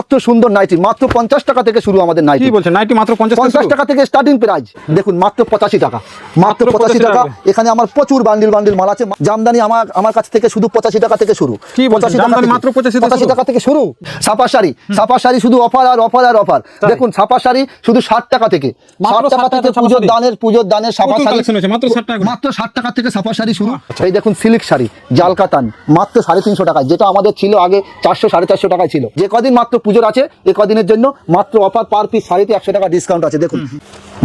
কত সুন্দর নাইটি মাত্র পঞ্চাশ টাকা থেকে শুরু আমাদের নাইটি। কি বলছেন? নাইটি মাত্র পঞ্চাশ টাকা থেকে স্টার্টিং প্রাইস দেখুন মাত্র পঁচাশি টাকা। মাত্র পঁচাশি টাকা। টাকা। এখানে আমার প্রচুর বান্ডিল বান্ডিল মাল আছে। জামদানি আমার আমার কাছ থেকে শুধু পঁচাশি টাকা থেকে শুরু। কি? 85 টাকা মাত্র 85 থেকে 85 শুরু? টাকা থেকে শুরু। ছাপা শাড়ি। ছাপা শাড়ি শুধু অফার আর অফার আর অফার দেখুন ছাপা শাড়ি শুধু ষাট টাকা থেকে। মাত্র ষাট টাকা থেকে পুজোর দানের পুজোর দানের ছাপা শাড়ি। মাত্র 60 টাকা মাত্র ষাট টাকা থেকে ছাপা শাড়ি শুরু। এই দেখুন সিল্ক শাড়ি জাল কাতান মাত্র সাড়ে তিনশো টাকায়। যেটা আমাদের ছিল আগে চারশো সাড়ে চারশো টাকায় ছিল। যে কদিন মাত্র পুজোর আছে এই কদিনের জন্য মাত্র অফার পার পিস শাড়িতে একশো টাকা ডিসকাউন্ট আছে দেখুন।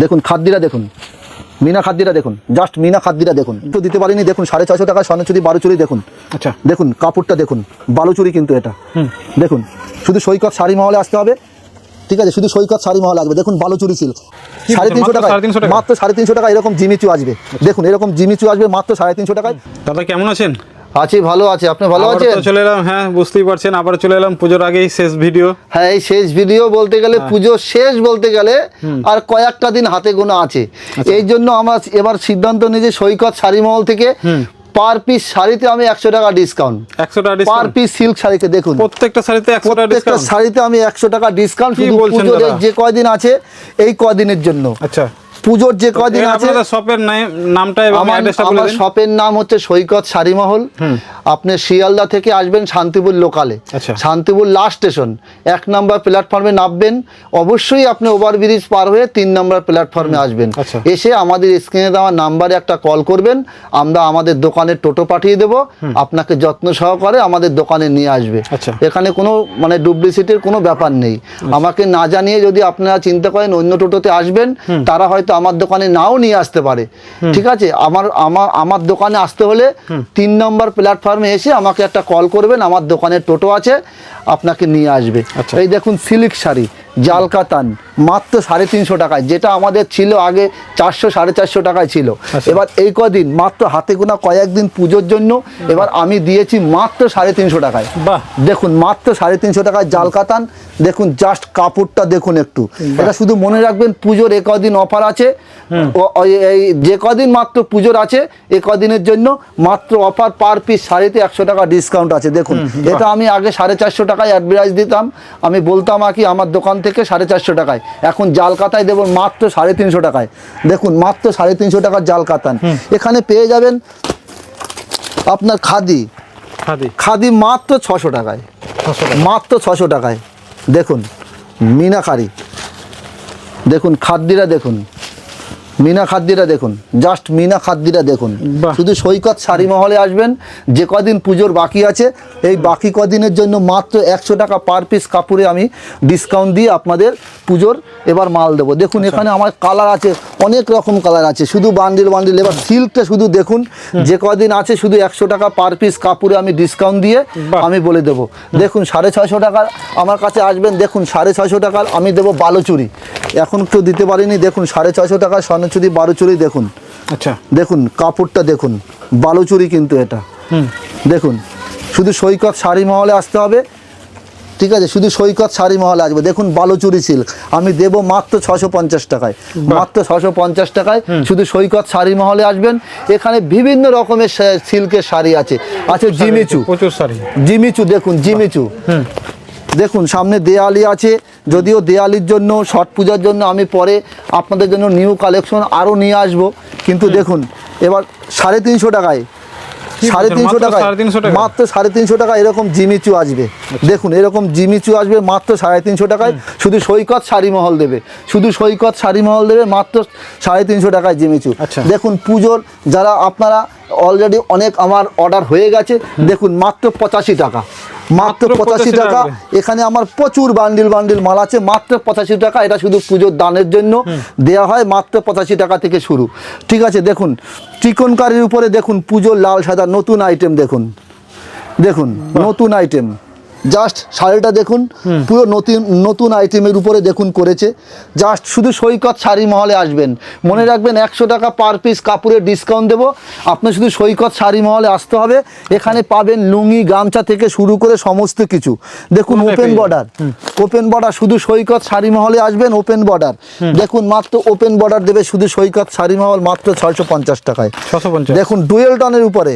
দেখুন খাদ্যিরা দেখুন। মিনা খাদ্যিরা দেখুন জাস্ট মিনা খাদ্যিরা দেখুন। তো দিতে পারিনি দেখুন সাড়ে ছয়শো টাকা স্বর্ণচুরি বারোচুরি দেখুন। আচ্ছা। দেখুন কাপড়টা দেখুন বালুচুরি কিন্তু এটা। দেখুন শুধু সৈকত শাড়ি মহলে আসতে হবে। ঠিক আছে শুধু সৈকত শাড়ি মহল আসবে। দেখুন বালুচুরি সিল্ক সাড়ে তিনশো মাত্র টাকা 350 টাকা? মাত্র সাড়ে তিনশো টাকা এরকম জিমিচু আসবে। দেখুন এরকম জিমিচু আসবে মাত্র সাড়ে তিনশো টাকায়। দাদা কেমন আছেন? আছি ভালো আছে। আপনি ভালো আছেন? চলে এলাম হ্যাঁ বুঝতেই পারছেন আবার চলে এলাম পুজোর আগেই শেষ ভিডিও। হ্যাঁ এই শেষ ভিডিও বলতে গেলে হ্যাঁ। পুজো শেষ বলতে গেলে আর কয়েকটা দিন হাতে গোনা আছে। আচ্ছা। এই জন্য আমরা এবার সিদ্ধান্ত নিয়েছি সৈকত শাড়ি মহল থেকে পার পিস শাড়িতে আমি একশো টাকা ডিসকাউন্ট একশো টাকা পার পিস সিল্ক শাড়িতে দেখুন। প্রত্যেকটা শাড়িতে একশো টাকা প্রত্যেকটা ডিসকাউন্ট শাড়িতে আমি একশো টাকা ডিসকাউন্ট? যে কয়দিন আছে এই কদিনের জন্য। আচ্ছা। পুজোর যে কদিন আছে শপের নামটা এবং আমার শপের নাম হচ্ছে সৈকত শাড়িমহল আপনি শিয়ালদা থেকে আসবেন শান্তিপুর লোকালে। আচ্ছা। শান্তিপুর লাস্ট স্টেশন এক নম্বর প্ল্যাটফর্মে নামবেন। অবশ্যই আপনি ওভারব্রিজ পার হয়ে তিন নম্বর প্ল্যাটফর্মে আসবেন। আচ্ছা। এসে আমাদের স্ক্রিনে দেওয়া নাম্বারে একটা কল করবেন। আমরা আমাদের দোকানে টোটো পাঠিয়ে দেব। আপনাকে যত্ন সহকারে আমাদের দোকানে নিয়ে আসবে। আচ্ছা। এখানে কোনো মানে ডুপ্লিসিটির কোনো ব্যাপার নেই। আমাকে না জানিয়ে যদি আপনারা চিন্তা করেন অন্য টোটোতে আসবেন তারা হয়তো আমার দোকানে নাও নিয়ে আসতে পারে। ঠিক আছে? আমার আমার আমার দোকানে আসতে হলে তিন নম্বর প্ল্যাটফর্মে এসে আমাকে একটা কল করবেন আমার দোকানের টোটো আছে আপনাকে নিয়ে আসবে আচ্ছা। এই দেখুন সিল্ক শাড়ি জাল কাতান মাত্র সাড়ে তিনশো টাকায় যেটা আমাদের ছিল আগে চারশো সাড়ে চারশো টাকায় ছিল। আচ্ছা। এবার এই কদিন মাত্র হাতে গোনা কয়েকদিন পুজোর জন্য এবার আমি দিয়েছি মাত্র সাড়ে তিনশো টাকায়। বাহ। দেখুন মাত্র সাড়ে তিনশো টাকায় জাল কাতান দেখুন জাস্ট কাপড়টা দেখুন একটু। এটা শুধু মনে রাখবেন পুজোর এ কদিন অফার আছে এই যে কদিন মাত্র পুজোর আছে এ কদিনের জন্য মাত্র অফার পার পিস সাড়েতে একশো টাকা ডিসকাউন্ট আছে। দেখুন এটা আমি আগে সাড়ে চারশো টাকায় অ্যাডভার্টাইজ দিতাম। আমি বলতাম আর কি আমার দোকান থেকে সাড়ে চারশো টাকায়। এখন জাল কাতায় দেবো মাত্র সাড়ে তিনশো টাকায়। দেখুন মাত্র সাড়ে তিনশো টাকার জাল কাতান। এখানে পেয়ে যাবেন আপনার খাদি। খাদি। খাদি মাত্র ছশো টাকায়। মাত্র ছশো টাকায়। দেখুন মিনাকারি। দেখুন খাদ্যিরা দেখুন। মিনা খাদ্যিরা দেখুন জাস্ট মিনা খাদ্যিরা দেখুন। শুধু সৈকত শাড়ি মহলে আসবেন যে কদিন পুজোর বাকি আছে এই বাকি কদিনের জন্য মাত্র একশো টাকা পার পিস কাপড়ে আমি ডিসকাউন্ট দিয়ে আপনাদের পুজোর এবার মাল দেবো। দেখুন এখানে আমার কালার আছে অনেক রকম কালার আছে শুধু বান্ডিল বান্ডিল এবার সিল্কটা শুধু দেখুন যে কদিন আছে শুধু একশো টাকা পার পিস কাপড়ে আমি ডিসকাউন্ট দিয়ে। আমি বলে দেবো। দেখুন সাড়ে ছয়শো টাকার আমার কাছে আসবেন দেখুন সাড়ে ছয়শো টাকার আমি দেবো বালুচুরি। এখন কেউ দিতে পারিনি দেখুন সাড়ে ছয়শো টাকার স্বর্ণচুরি বালুচুরি দেখুন। আচ্ছা। দেখুন কাপড়টা দেখুন। বালুচুরি কিন্তু এটা। দেখুন শুধু সৈকত শাড়ি মহলে আসতে হবে। ঠিক আছে শুধু সৈকত শাড়ি মহলে আসবে। দেখুন বালুচুরি সিল্ক আমি দেবো মাত্র ছশো পঞ্চাশ টাকায়। মাত্র ছশো পঞ্চাশ টাকায়। শুধু সৈকত শাড়ি মহলে আসবেন। এখানে বিভিন্ন রকমের সিল্কের শাড়ি আছে। আছে জিমিচু। প্রচুর শাড়ি জিমিচু দেখুন জিমিচু। দেখুন সামনে দেয়ালি আছে যদিও দেয়ালির জন্য ছট পূজার জন্য আমি পরে আপনাদের জন্য নিউ কালেকশন আরও নিয়ে আসব। কিন্তু দেখুন এবার সাড়ে তিনশো টাকায় সাড়ে তিনশো টাকায় 350 টাকা? মাত্র সাড়ে তিনশো টাকা এরকম জিমিচু আসবে। দেখুন এরকম জিমিচু আসবে মাত্র সাড়ে তিনশো টাকায় শুধু সৈকত শাড়ি মহল দেবে। শুধু সৈকত শাড়ি মহল দেবে মাত্র সাড়ে তিনশো টাকায় জিমিচু। আচ্ছা। দেখুন পুজোর যারা আপনারা অলরেডি অনেক আমার অর্ডার হয়ে গেছে দেখুন মাত্র পঁচাশি টাকা। মাত্র পঁচাশি টাকা। টাকা। এখানে আমার প্রচুর বান্ডিল বান্ডিল মাল আছে। মাত্র পঁচাশি টাকা। এটা শুধু পুজোর দানের জন্য দেয়া হয়। মাত্র পঁচাশি টাকা থেকে শুরু। ঠিক আছে দেখুন। চিকনকারির উপরে দেখুন পুজোর লাল সাদা নতুন আইটেম দেখুন। দেখুন নতুন আইটেম জাস্ট শাড়িটা দেখুন পুরো নতুন নতুন আইটেমের উপরে দেখুন করেছে। জাস্ট শুধু সৈকত শাড়ি মহলে আসবেন। মনে রাখবেন একশো টাকা পার পিস কাপড়ের ডিসকাউন্ট দেবো। আপনি শুধু সৈকত শাড়ি মহলে আসতে হবে। এখানে পাবেন লুঙ্গি গামছা থেকে শুরু করে সমস্ত কিছু। দেখুন ওপেন বর্ডার ওপেন বর্ডার শুধু সৈকত শাড়ি মহলে আসবেন ওপেন বর্ডার দেখুন মাত্র ওপেন বর্ডার দেবে শুধু সৈকত শাড়ি মহল মাত্র ছয়শো পঞ্চাশ টাকায়। ছশো পঞ্চাশ। দেখুন ডুয়েল টনের উপরে।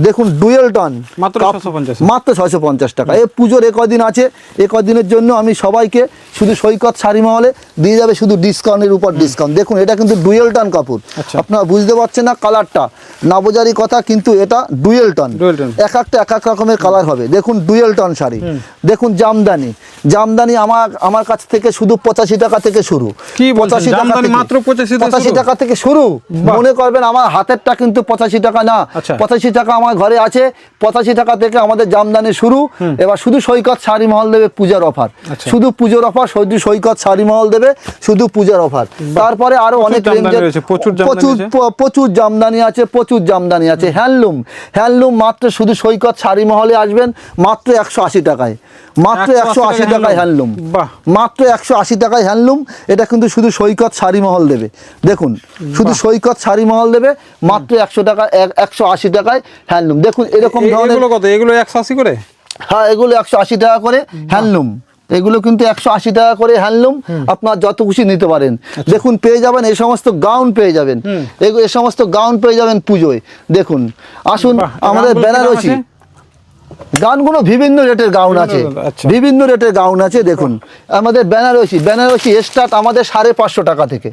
দেখুন ডুয়েল টন মাত্র কাপ- 650 মাত্র ছশো পঞ্চাশ টাকা। এই পুজোর এ কদিন আছে এ কদিনের জন্য আমি সবাইকে শুধু সৈকত শাড়ি মহলে দিয়ে যাবে শুধু ডিসকাউন্টের উপর ডিসকাউন্ট। দেখুন এটা কিন্তু ডুয়েল টন কাপড়। আচ্ছা। আপনারা বুঝতে পারছেন না কালারটা। নাবোজারি কথা কিন্তু এটা ডুয়েল টন এক একটা এক এক রকমের কালার হবে। দেখুন ডুয়েল টন শাড়ি। দেখুন জামদানি। জামদানি আমার আমার কাছ থেকে শুধু পঁচাশি টাকা থেকে শুরু? 85 টাকা মাত্র পঁচাশি টাকা থেকে শুরু। মনে করবেন আমার হাতেরটা কিন্তু পঁচাশি টাকা না। আচ্ছা। পঁচাশি টাকা আমার ঘরে আছে পঁচাশি টাকা থেকে আমাদের জামদানি শুরু। এবার শুধু সৈকত শাড়ি মহল দেবে পূজার অফার। আচ্ছা। শুধু পুজোর অফার শুধু সৈকত শাড়ি মহল দেবে শুধু পূজার অফার। তারপরে আরও অনেক রেঞ্জের প্রচুর প্রচুর প্রচুর জামদানি আছে প্রচুর জামদানি আছে। হ্যান্ডলুম হ্যান্ডলুম মাত্র শুধু সৈকত শাড়ি মহলে আসবেন মাত্র একশো আশি টাকায়। মাত্র একশো আশি টাকায় হ্যান্ডলুম। মাত্র একশো আশি টাকায় হ্যান্ডলুম। এটা কিন্তু শুধু সৈকত শাড়ি মহল দেবে। দেখুন শুধু সৈকত শাড়ি মহল দেবে মাত্র একশো টাকা একশো আশি টাকায় হ্যান্ডলুম। দেখুন এরকম ধরনের কত? এগুলো একশো আশি করে? হ্যাঁ এগুলো একশো আশি টাকা করে হ্যান্ডলুম। এগুলো কিন্তু একশো আশি টাকা করে হ্যান্ডলুম। আপনার যত খুশি নিতে পারেন। আচ্ছা। দেখুন পেয়ে যাবেন এই সমস্ত গাউন পেয়ে যাবেন। এই সমস্ত গাউন পেয়ে যাবেন পুজোয়। দেখুন আসুন আমাদের বেনারসি গানগুলো বিভিন্ন রেটের গাউন আছে। আচ্ছা। বিভিন্ন রেটের গাউন আছে দেখুন। আমাদের বেনারসি বেনারসি স্টার্ট আমাদের সাড়ে পাঁচশো টাকা থেকে।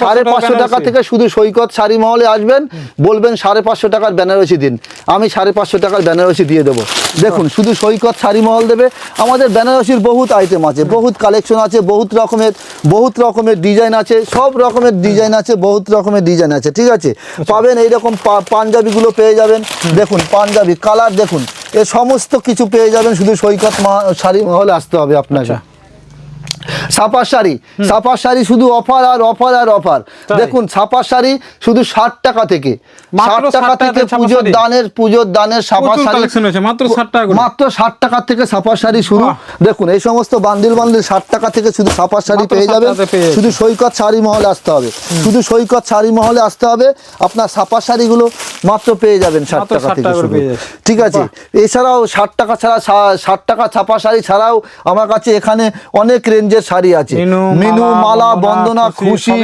সাড়ে পাঁচশো টাকা থেকে শুধু সৈকত শাড়ি মহলে আসবেন বলবেন সাড়ে পাঁচশো টাকার বেনারসি দিন। আমি সাড়ে পাঁচশো টাকার বেনারসি দিয়ে দেবো। দেখুন শুধু সৈকত শাড়ি মহল দেবে। আমাদের বেনারসির বহুত আইটেম আছে বহুত কালেকশন আছে বহুত রকমের বহুত রকমের ডিজাইন আছে সব রকমের ডিজাইন আছে বহুত রকমের ডিজাইন আছে ঠিক আছে? পাবেন এইরকম পাঞ্জাবিগুলো পেয়ে যাবেন। দেখুন পাঞ্জাবি কালার দেখুন। এ সমস্ত কিছু পেয়ে যাবেন শুধু সৈকত শাড়ি মহলে আসতে হবে আপনাকে। ছাপার শাড়ি ছাপার শাড়ি শুধু অফার আর অফার আর অফার। দেখুন ছাপার শাড়ি শুধু ষাট টাকা থেকে। ষাট টাকা থেকে পুজোর দানের পুজোর দানের ছাপার শাড়ি মাত্র ষাট টাকা থেকে ছাপার শাড়ি শুরু দেখুন এই সমস্ত বান্ডিল বান্ডিল ষাট টাকা থেকে শুধু ছাপার শাড়ি পেয়ে 60 যাবেন। টাকাতে পেয়ে যাচ্ছেন। শুধু সৈকত শাড়ি মহলে আসতে হবে। শুধু সৈকত শাড়ি মহলে আসতে হবে। আপনার ছাপার শাড়িগুলো মাত্র পেয়ে যাবেন ষাট টাকা থেকে শুরু। ঠিক আছে? এছাড়াও ষাট টাকা ছাড়া ষাট টাকা ছাপা শাড়ি ছাড়াও আমার কাছে এখানে অনেক রেঞ্জের শাড়ি আছে। মিনু, মালা, বন্দনা, খুশি,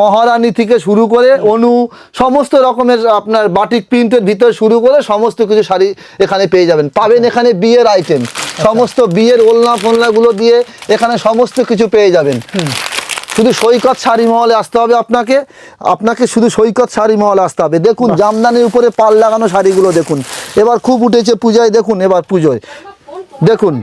মহারানী থেকে শুরু করে অনু সমস্ত রকমের আপনার বাটিক প্রিন্টের ভিতর শুরু করে সমস্ত কিছু শাড়ি এখানে পেয়ে যাবেন। পাবেন এখানে বিয়ের আইটেম সমস্ত বিয়ের ওলনা ফোলনাগুলো দিয়ে এখানে সমস্ত কিছু পেয়ে যাবেন। শুধু সৈকত শাড়ি মহলে আসতে হবে আপনাকে। আপনাকে শুধু সৈকত শাড়ি মহলে আসতে হবে। দেখুন জামদানির উপরে পাল লাগানো শাড়িগুলো দেখুন। এবার খুব উঠেছে পূজায় দেখুন এবার পুজোয়। দেখুন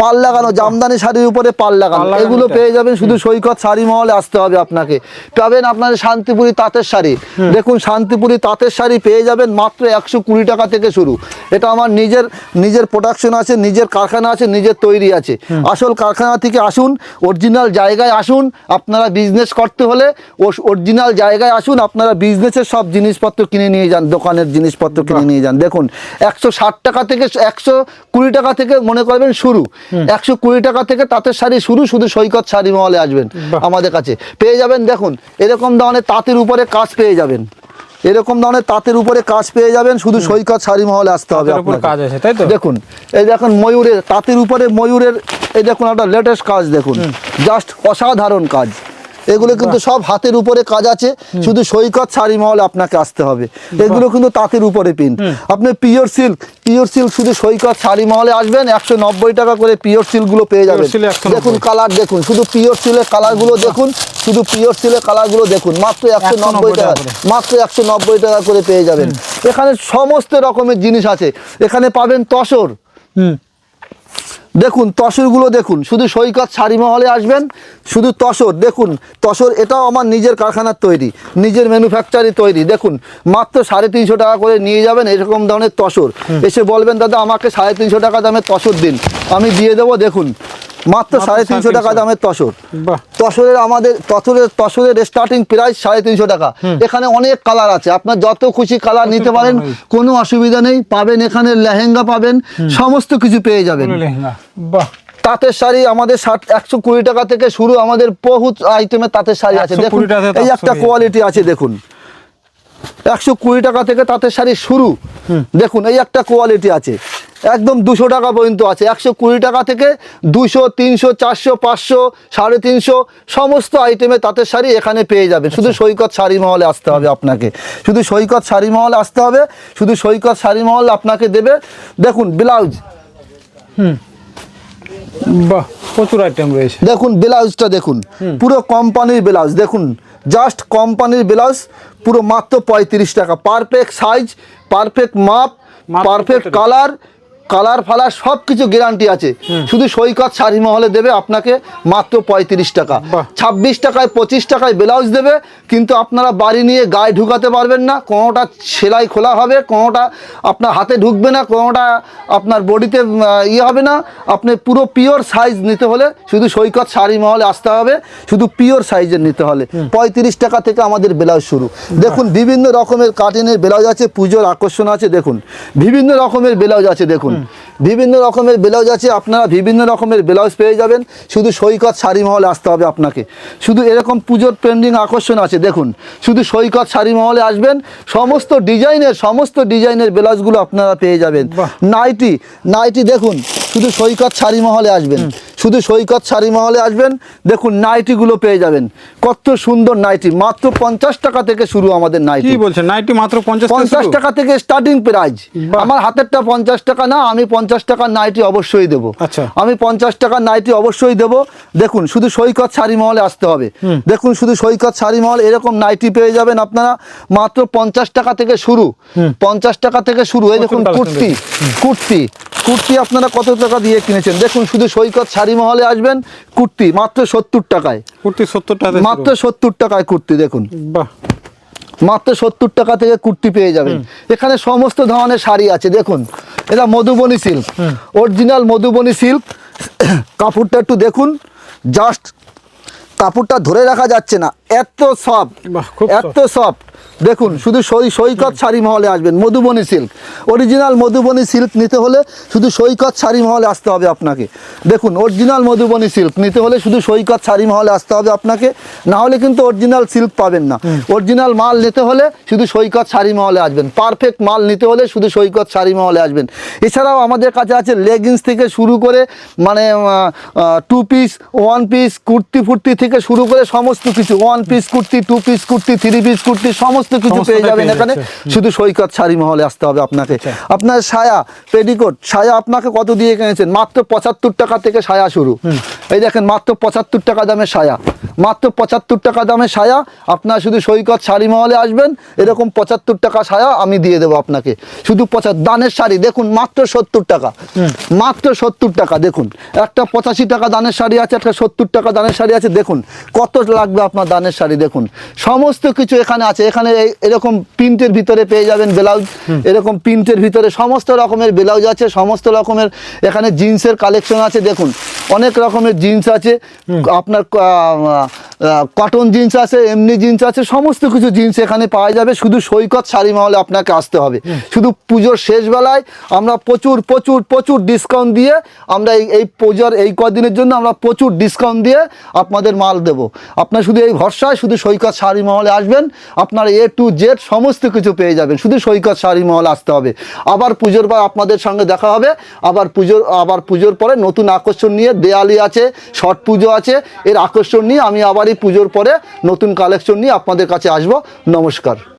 পাল লাগানো জামদানি শাড়ির উপরে পাল লাগানো। এগুলো পেয়ে যাবেন শুধু সৈকত শাড়ি মহলে আসতে হবে আপনাকে। পাবেন আপনার শান্তিপুরি তাঁতের শাড়ি। দেখুন শান্তিপুরি তাঁতের শাড়ি পেয়ে যাবেন মাত্র একশো কুড়ি টাকা থেকে শুরু। এটা আমার নিজের নিজের প্রোডাকশন আছে নিজের কারখানা আছে নিজের তৈরি আছে। আসল কারখানা থেকে আসুন অরিজিনাল জায়গায় আসুন আপনারা বিজনেস করতে হলে ও অরিজিনাল জায়গায় আসুন আপনারা বিজনেসের সব জিনিসপত্র কিনে নিয়ে যান দোকানের জিনিসপত্র কিনে নিয়ে যান। দেখুন একশো ষাট টাকা থেকে একশো কুড়ি টাকা থেকে মনে করবেন শুরু। একশো কুড়ি টাকা থেকে তাঁতের শাড়ি শুরু শুধু সৈকত শাড়ি মহলে আসবেন আমাদের কাছে। পেয়ে যাবেন দেখুন এরকম ধরনের তাঁতের উপরে কাজ পেয়ে যাবেন। এরকম ধরনের তাঁতের উপরে কাজ পেয়ে যাবেন শুধু সৈকত শাড়ি মহলে আসতে হবে? দেখুন এই দেখুন ময়ূরের তাঁতের উপরে ময়ূরের এই দেখুন একটা লেটেস্ট কাজ দেখুন। জাস্ট অসাধারণ কাজ। এগুলো কিন্তু সব হাতের উপরে কাজ আছে। শুধু সৈকত শাড়ি মহলে আপনাকে আসতে হবে। এগুলো কিন্তু তাঁতের উপরে প্রিন্ট আপনি পিওর সিল্ক পিওর সিল্ক শুধু সৈকত শাড়ি মহলে আসবেন একশো নব্বই টাকা করে পিওর সিল্কগুলো পেয়ে যাবেন। দেখুন কালার দেখুন। শুধু পিওর সিলের কালারগুলো দেখুন শুধু পিওর সিলের কালারগুলো দেখুন। মাত্র একশো নব্বই টাকা। মাত্র একশো নব্বই টাকা করে পেয়ে যাবেন। এখানে সমস্ত রকমের জিনিস আছে। এখানে পাবেন তসর। হুম। দেখুন তসরগুলো দেখুন শুধু সৈকত শাড়ি মহলে আসবেন শুধু তসর দেখুন তসর এটাও আমার নিজের কারখানার তৈরি নিজের ম্যানুফ্যাকচারই তৈরি দেখুন মাত্র সাড়ে তিনশো টাকা করে নিয়ে যাবেন এরকম ধরনের তসর। এসে বলবেন দাদা আমাকে সাড়ে তিনশো টাকা দামের তসর দিন আমি দিয়ে দেবো দেখুন। মাত্র সাড়ে তিনশো টাকা দামের তসর। তসরের আমাদের তসরের তসরের স্টার্টিং প্রাইস সাড়ে তিনশো টাকা। এখানে অনেক কালার আছে। আপনার যত খুশি কালার নিতে পারেন কোনো অসুবিধা নেই। পাবেন এখানে লেহেঙ্গা পাবেন সমস্ত কিছু পেয়ে যাবেন। বাহ। তাঁতের শাড়ি আমাদের ষাট একশো কুড়ি টাকা থেকে শুরু আমাদের বহুত আইটেমের তাঁতের শাড়ি আছে। দেখুন এই একটা কোয়ালিটি আছে দেখুন। একশো কুড়ি টাকা থেকে তাঁতের শাড়ি শুরু। দেখুন এই একটা কোয়ালিটি আছে। একদম দুশো টাকা পর্যন্ত আছে। একশো কুড়ি টাকা থেকে দুশো তিনশো চারশো পাঁচশো সাড়ে তিনশো সমস্ত আইটেমে তাঁতের শাড়ি এখানে পেয়ে যাবেন। শুধু সৈকত শাড়ি মহলে আসতে হবে আপনাকে। শুধু সৈকত শাড়ি মহলে আসতে হবে শুধু সৈকত শাড়ি মহল আপনাকে দেবে। দেখুন ব্লাউজ হুম। বাহ প্রচুর আইটেম রয়েছে। দেখুন ব্লাউজটা দেখুন। পুরো কোম্পানির ব্লাউজ দেখুন জাস্ট কোম্পানির ব্লাউজ পুরো মাত্র পঁয়ত্রিশ টাকা। পারফেক্ট সাইজ পারফেক্ট মাপ পারফেক্ট কালার কালার ফালার সব কিছু গ্যারান্টি আছে শুধু সৈকত শাড়ি মহলে দেবে আপনাকে মাত্র পঁয়ত্রিশ টাকা। বাহ। ছাব্বিশ টাকায় পঁচিশ টাকায় ব্লাউজ দেবে কিন্তু আপনারা বাড়ি নিয়ে গায়ে ঢুকাতে পারবেন না কোনোটা সেলাই খোলা হবে কোনোটা আপনার হাতে ঢুকবে না কোনোটা আপনার বডিতে ইয়ে হবে না। আপনি পুরো পিওর সাইজ নিতে হলে শুধু সৈকত শাড়ি মহলে আসতে হবে শুধু পিওর সাইজের নিতে হলে। পঁয়ত্রিশ টাকা থেকে আমাদের ব্লাউজ শুরু। দেখুন বিভিন্ন রকমের কাটিনের ব্লাউজ আছে পুজোর আকর্ষণ আছে দেখুন। বিভিন্ন রকমের ব্লাউজ আছে দেখুন। বিভিন্ন রকমের ব্লাউজ আছে আপনারা বিভিন্ন রকমের ব্লাউজ পেয়ে যাবেন। শুধু সৈকত শাড়ি মহলে আসতে হবে আপনাকে। শুধু এরকম পুজোর ট্রেন্ডিং আকর্ষণ আছে দেখুন। শুধু সৈকত শাড়ি মহলে আসবেন সমস্ত ডিজাইনের সমস্ত ডিজাইনের ব্লাউজগুলো আপনারা পেয়ে যাবেন। নাইটি নাইটি দেখুন শুধু সৈকত শাড়ি মহলে আসবেন। শুধু সৈকত শাড়ি মহলে আসবেন দেখুন নাইটিগুলো পেয়ে যাবেন। কত সুন্দর নাইটি মাত্র পঞ্চাশ টাকা থেকে শুরু আমাদের নাইটি। বলছেন নাইটি মাত্র পঞ্চাশ? টাকা থেকে স্টার্টিং প্রাইস বাহ। আমার হাতেরটা পঞ্চাশ টাকা না আমি পঞ্চাশ টাকার নাইটি অবশ্যই দেবো। আচ্ছা। আমি পঞ্চাশ টাকার নাইটি অবশ্যই দেবো। দেখুন শুধু সৈকত শাড়ি মহলে আসতে হবে। দেখুন শুধু সৈকত শাড়ি মহল এরকম নাইটি পেয়ে যাবেন আপনারা মাত্র পঞ্চাশ টাকা থেকে শুরু। পঞ্চাশ টাকা থেকে শুরু। এই দেখুন কুর্তি কুর্তি কুর্তি আপনারা কত টাকা দিয়ে কিনেছেন? দেখুন শুধু সৈকত শাড়ি মহলে আসবেন কুর্তি মাত্র সত্তর টাকায়। কুর্তি সত্তর টাকা মাত্র সত্তর টাকায় কুর্তি দেখুন। বাহ। মাত্র সত্তর টাকা থেকে কুর্তি পেয়ে যাবেন। এখানে সমস্ত ধরনের শাড়ি আছে দেখুন। এটা Madhubani silk. Original Madhubani silk. কাপড়টা একটু দেখুন। জাস্ট কাপড়টা ধরে রাখা যাচ্ছে না। এত সফট। বাহ, এত সফট। দেখুন শুধু সৈ সৈকত শাড়ি মহলে আসবেন Madhubani silk. Original Madhubani silk নিতে হলে শুধু সৈকত শাড়ি মহলে আসতে হবে আপনাকে। দেখুন অরিজিনাল মধুবনী সিল্ক নিতে হলে শুধু সৈকত শাড়ি মহলে আসতে হবে আপনাকে। না হলে কিন্তু অরিজিনাল সিল্ক পাবেন না। অরিজিনাল মাল নিতে হলে শুধু সৈকত শাড়ি মহলে আসবেন। পারফেক্ট মাল নিতে হলে শুধু সৈকত শাড়ি মহলে আসবেন। এছাড়াও আমাদের কাছে আছে লেগিংস থেকে শুরু করে মানে two piece one piece kurti ফুর্তি থেকে শুরু করে সমস্ত কিছু। One piece kurti two piece kurti three piece kurti সমস্ত কিছু পেয়ে যাবেন এখানে। শুধু সৈকত শাড়ি মহলে আসতে হবে আপনাকে। আপনার সায়া পেডিকোট সায়া আপনাকে কত দিয়ে কিনেছেন? মাত্র পঁচাত্তর টাকা থেকে সায়া শুরু। এই দেখেন মাত্র পঁচাত্তর টাকা দামের সায়া। মাত্র পঁচাত্তর টাকা দামের সায়া আপনার শুধু সৈকত শাড়ি মহলে আসবেন। এরকম পঁচাত্তর টাকা সায়া আমি দিয়ে দেবো আপনাকে। শুধু পঁচাত্তর দানের শাড়ি দেখুন মাত্র সত্তর টাকা। মাত্র সত্তর টাকা দেখুন। একটা পঁচাশি টাকা দানের শাড়ি আছে একটা সত্তর টাকা দানের শাড়ি আছে দেখুন। কত লাগবে আপনার দানের শাড়ি দেখুন। সমস্ত কিছু এখানে আছে। এখানে এরকম প্রিন্টের ভিতরে পেয়ে যাবেন ব্লাউজ এরকম প্রিন্টের ভিতরে সমস্ত রকমের ব্লাউজ আছে সমস্ত রকমের এখানে জিন্সের কালেকশন আছে। দেখুন অনেক রকমের জিন্স আছে আপনার কটন জিন্স আছে এমনি জিন্স আছে সমস্ত কিছু জিন্স এখানে পাওয়া যাবে। শুধু সৈকত শাড়ি মহলে আপনাকে আসতে হবে। শুধু পুজোর শেষ বেলায় আমরা প্রচুর প্রচুর প্রচুর ডিসকাউন্ট দিয়ে আমরা এই এই পুজোর এই কদিনের জন্য আমরা প্রচুর ডিসকাউন্ট দিয়ে আপনাদের মাল দেব। আপনার শুধু এই ভরসায় শুধু সৈকত শাড়ি মহলে আসবেন। আপনার এ টু জেড সমস্ত কিছু পেয়ে যাবেন। শুধু সৈকত শাড়ি মহল আসতে হবে। আবার পুজোর পর আপনাদের সঙ্গে দেখা হবে। আবার পুজোর আবার পুজোর পরে নতুন আকর্ষণ নিয়ে দেয়ালি আছে, ছট পুজো আছে। এর আকর্ষণ নিয়ে আমি আবার এই পুজোর পরে নতুন কালেকশন নিয়ে আপনাদের কাছে আসব। নমস্কার।